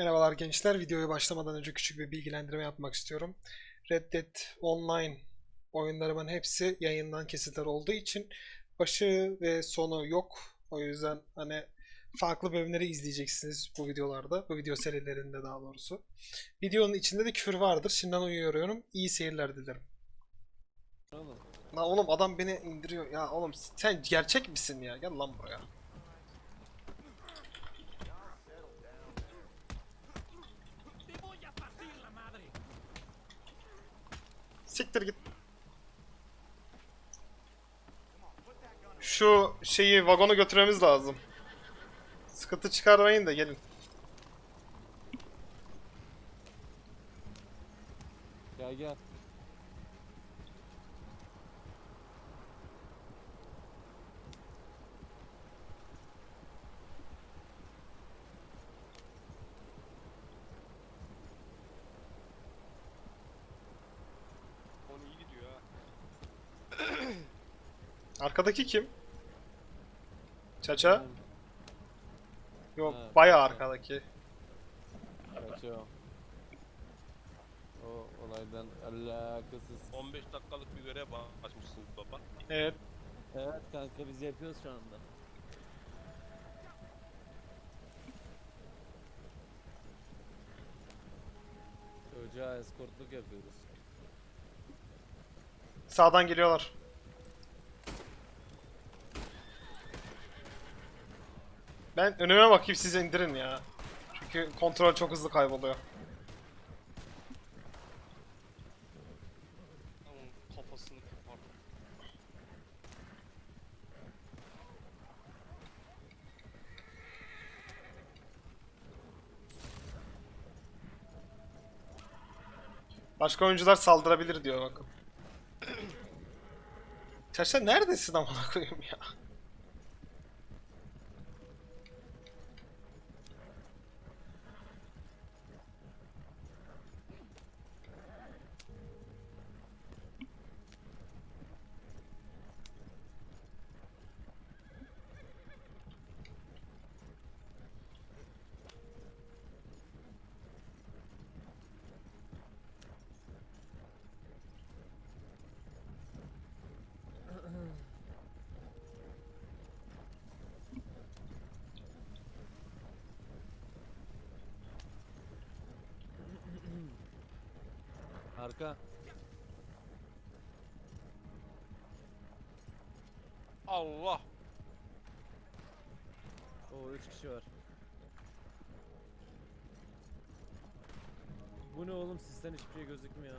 Merhabalar gençler. Videoya başlamadan önce küçük bir bilgilendirme yapmak istiyorum. Red Dead Online oyunlarımın hepsi yayından kesitler olduğu için başı ve sonu yok. O yüzden hani farklı bölümleri izleyeceksiniz bu videolarda. Bu video serilerinde daha doğrusu. Videonun içinde de küfür vardır. Şimdiden uyarıyorum. İyi seyirler dilerim. Lan oğlum adam beni indiriyor. Ya oğlum sen gerçek misin ya? Gel lan buraya. Siktir git. Şu şeyi vagonu götürmemiz lazım. Sıkıntı çıkarmayın da gelin. Gel gel. On iyi gidiyor ha. Arkadaki kim? Çaça? Yok Ha, bayağı Çaça. arkadaki. Kaçıyor. O olaydan alakasız. 15 dakikalık bir görev açmışsın baba. Evet. Evet kanka biz yapıyoruz şu anda. Çocuğa eskortluk yapıyoruz. Sağdan geliyorlar. Ben önüme bakayım siz indirin ya. Çünkü kontrol çok hızlı kayboluyor. Başka oyuncular saldırabilir diyor bakın. Çaça neredesin amına koyayım ya? Arka. Allah! O 3 kişi var. Bu ne oğlum sizden hiçbir şey gözükmüyor.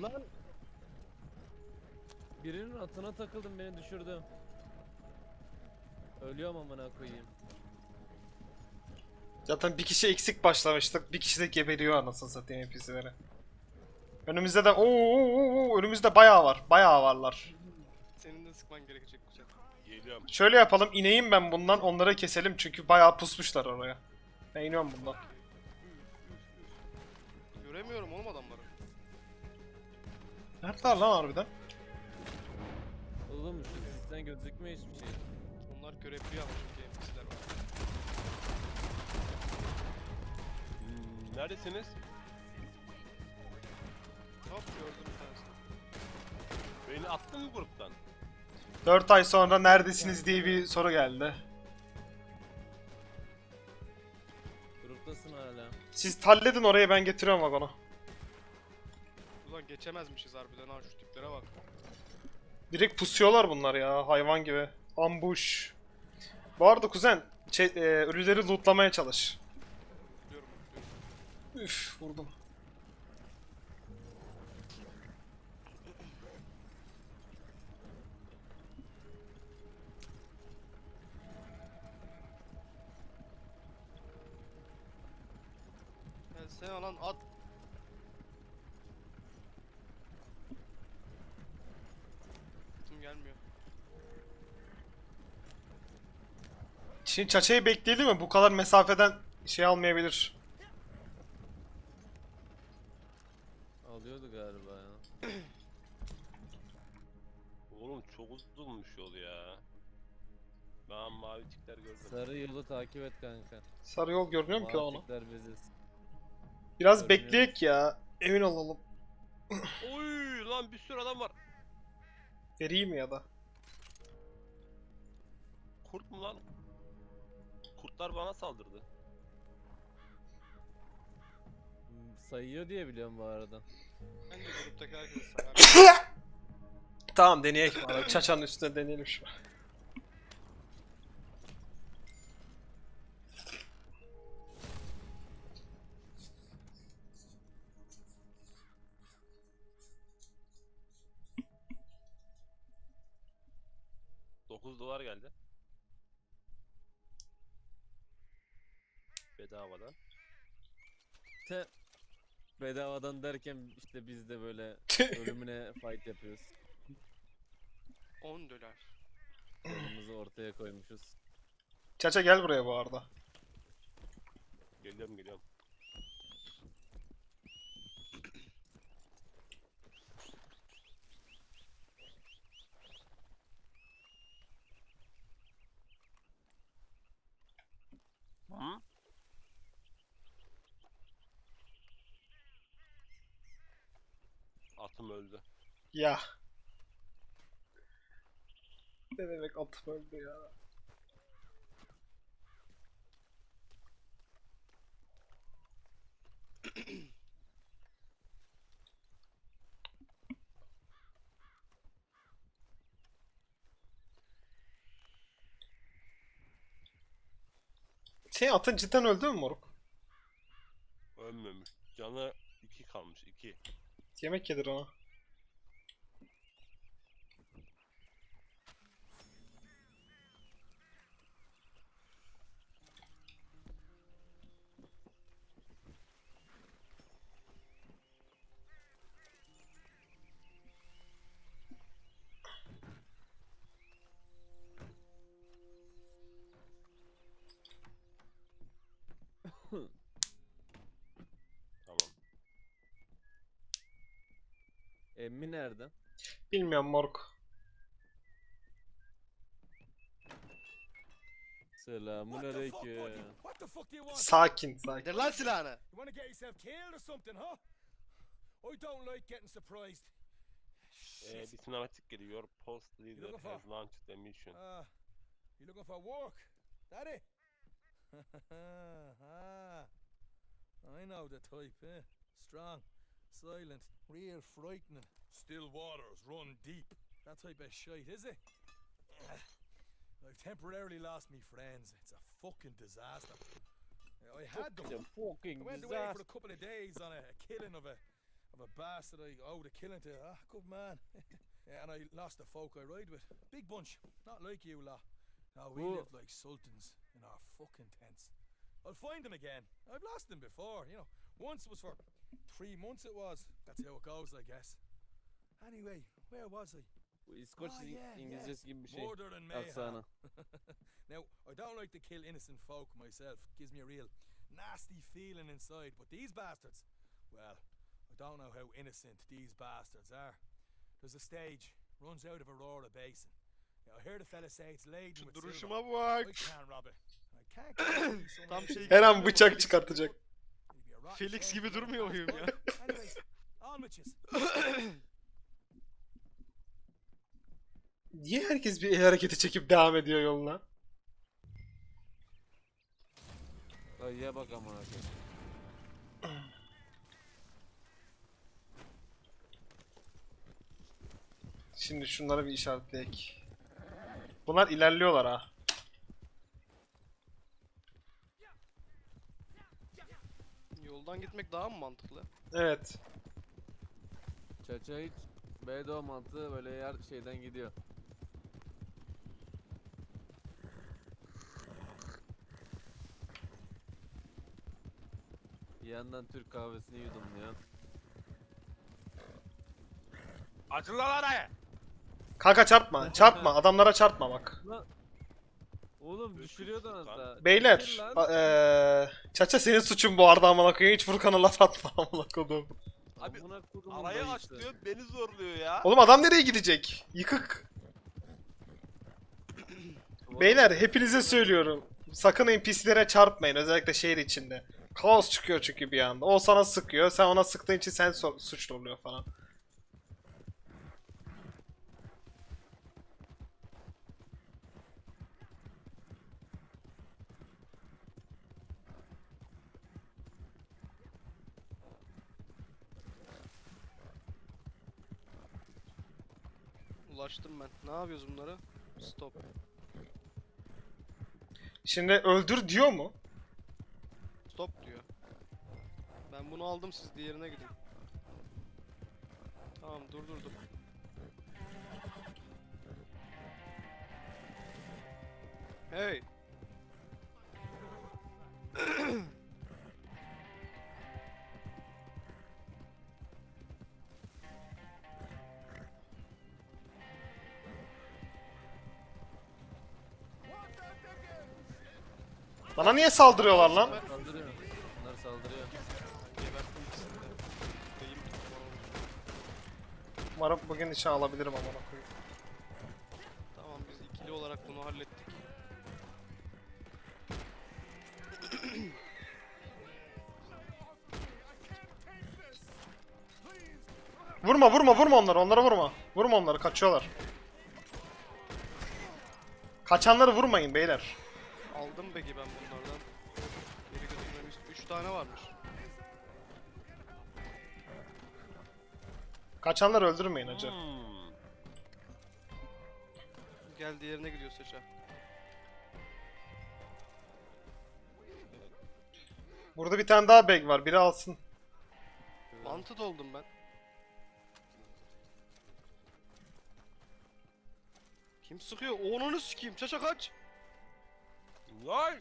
Lan! Birinin atına takıldım beni düşürdü. Ölüyorum amına koyayım. Zaten bir kişi eksik başlamıştık. Bir kişi de geberiyor anasını satayım NPC'leri. Önümüzde de oo, oo, oo, önümüzde bayağı var. Bayağı varlar. Senin de sıkman gerekecek kucak. Geliyorum. Şöyle yapalım. ineyim ben bundan. Onları keselim çünkü bayağı pusmuşlar oraya. Ben iniyorum bundan. Göremiyorum oğlum adamları. Neredeler lan harbiden? Oğlum şu sizden gözükmüyor hiçbir şey. Onlar görevli ama çünkü NPC'ler var. Neredesiniz? Hop gördüm bir tanesini. Beni attın mı gruptan? 4 ay sonra neredesiniz diye bir soru geldi. Gruptasın hala. Siz halledin orayı ben getiriyorum vagonu. Ulan geçemezmişiz harbiden ha şu tiplere bak. Direkt pusuyorlar bunlar ya hayvan gibi. Ambush. Bu arada kuzen şey, e, ölüleri lootlamaya çalış. Üf vurdum. Ya sen alan at. Kim gelmiyor. Şimdi çaçayı bekleyelim mi? Bu kadar mesafeden şey almayabilir. Uzunmuş yol ya. Ben mavi tikler gördüm. Sarı yolu takip et kanka. Sarı yol görünüyor mu ki Mavi onu? tikler biziz. Biraz görünüyor. bekleyek ya. Emin olalım. Oy lan bir sürü adam var. Vereyim mi ya da? Kurt mu lan? Kurtlar bana saldırdı. Sayıyor diye biliyorum bu arada. Ben de gruptaki herkesi sayar. Tamam deneyelim. Abi. Çaçanın üstüne deneyelim şu an. Dokuz dolar geldi. Bedavadan. Te bedavadan derken işte biz de böyle ölümüne fight yapıyoruz. 10 dolar. Sonumuzu ortaya koymuşuz. Çaça gel buraya bu arada. Geliyorum geliyorum. Atım öldü. Ya. Ne demek atım öldü ya. Senin atın cidden öldü mü moruk? Ölmemiş. Canı iki kalmış. iki. Yemek yedir ona. Tamam. Emmi nerede? Bilmiyorum moruk. Selamun aleyküm. Sakin sakin. Lan silahını. You want to get yourself killed or something, huh? I don't like getting surprised. Ee, bir sinematik geliyor. Post leader has launched the mission. Ah, you looking for work? That it? ah, I know the type, eh? Strong, silent, real frightening. Still waters run deep. That type of shite, is it? I've temporarily lost me friends. It's a fucking disaster. I had them. The fucking I went away for a couple of days on a, a killing of a of a bastard I owed a killing to. Ah, good man. yeah, and I lost the folk I ride with. Big bunch, not like you lot. No, we Whoa. lived like sultans in our fucking tents. I'll find them again. I've lost them before, you know. Once it was for three months. It was. That's how it goes, I guess. Anyway, where was I? Bu İskoç Ah, İng- yeah, İngilizcesi gibi bir şey. Murder and mayhem. Aksanı. now, I don't like to kill innocent folk myself. Gives me a real nasty feeling inside. But these bastards, well, I don't know how innocent these bastards are. There's a stage runs out of Aurora Basin. Şu duruşuma bak. I can't rob it. I can't guarantee someone Tam şey Her an bıçak çıkartacak. Felix gibi durmuyor muyum ya? Niye herkes bir el hareketi çekip devam ediyor yoluna? Ayıya bak amına koyayım. Şimdi şunları bir işaretleyek. Bunlar ilerliyorlar ha. Yoldan gitmek daha mı mantıklı? Evet. Çaça hiç BDO mantığı böyle yer şeyden gidiyor. Bir yandan Türk kahvesini yudumluyor. Açın lan arayı! Kanka çarpma, çarpma. Adamlara çarpma bak. Oğlum düşürüyordun hatta. Beyler, lan. eee, Çaça senin suçun bu arada amına koyayım. Hiç Furkan'a laf atma amına koyduğum. Abi, Amına kodumun Arayı aç dayısı. diyor beni zorluyor ya. Oğlum adam nereye gidecek? Yıkık. Beyler hepinize söylüyorum. Sakın NPC'lere çarpmayın özellikle şehir içinde. Kaos çıkıyor çünkü bir anda. O sana sıkıyor. Sen ona sıktığın için sen so- suçlu oluyor falan. Ulaştım ben. Ne yapıyoruz bunları? Stop. Şimdi öldür diyor mu? Stop diyor. Ben bunu aldım siz diğerine gidin. Tamam durdurdum. Hey. Bana niye saldırıyorlar lan? Saldırıyor. Bunlar saldırıyor. Umarım bugün içine alabilirim amına koyayım. Tamam biz ikili olarak bunu hallettik. Vurma vurma vurma onları onlara vurma. Vurma onları kaçıyorlar. Kaçanları vurmayın beyler. Aldım peki ben bunlardan. Geri götürmem 3 tane varmış. Kaçanları öldürmeyin hacı. Hmm. Gel diğerine gidiyor Seça. Burada bir tane daha bag var. Biri alsın. Wanted oldum ben. Kim sıkıyor? Onunu sikeyim. Çaça kaç. Lan!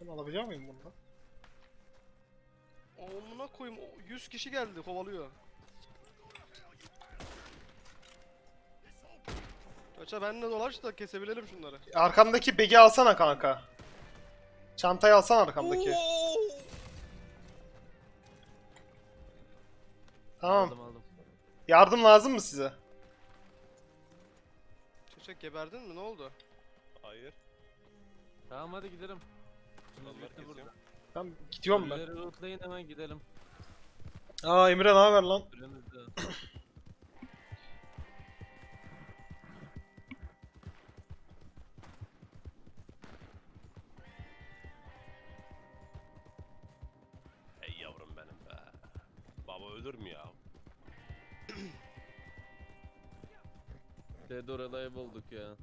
Ben alabiliyor muyum bunu? Onuna koyayım. o 100 kişi geldi kovalıyor. Çaça benle dolaş da kesebilelim şunları. Arkamdaki begi alsana kanka. Çantayı alsana arkamdaki. Oo! Tamam. Aldım aldım. Yardım lazım mı size? Çaça geberdin mi? Ne oldu? Hayır. Tamam hadi gidelim. İşimiz Adamlar bitti burada. kesiyor. Ben gidiyorum ben. Ölüleri lootlayın hemen gidelim. Aa Emre ne haber lan? Süremiz de. Ey yavrum benim be. Baba ölür mü ya? Dead or Alive olduk ya.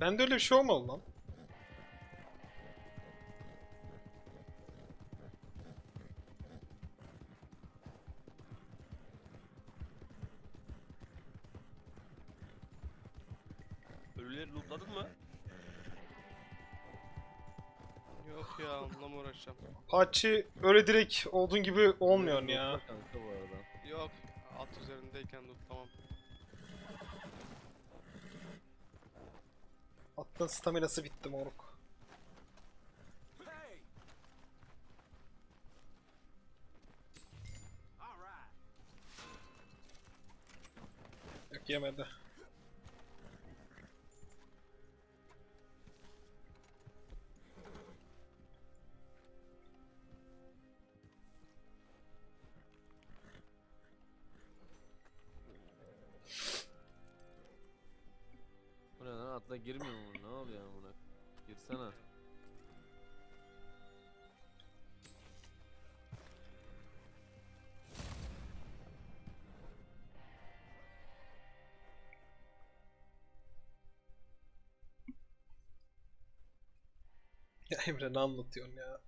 Bende öyle bir şey olmadı lan. Lootladın mı? Yok ya onunla mı uğraşacağım? Haçı öyle direkt olduğun gibi olmuyor ya. Lootla Kanka bu arada. Yok. At üzerindeyken dur tamam. Attığın staminası bitti moruk. Yok yemedi. Girmiyor mu? Ne oluyor amına? Girsene. Ya Emre ne anlatıyorsun ya?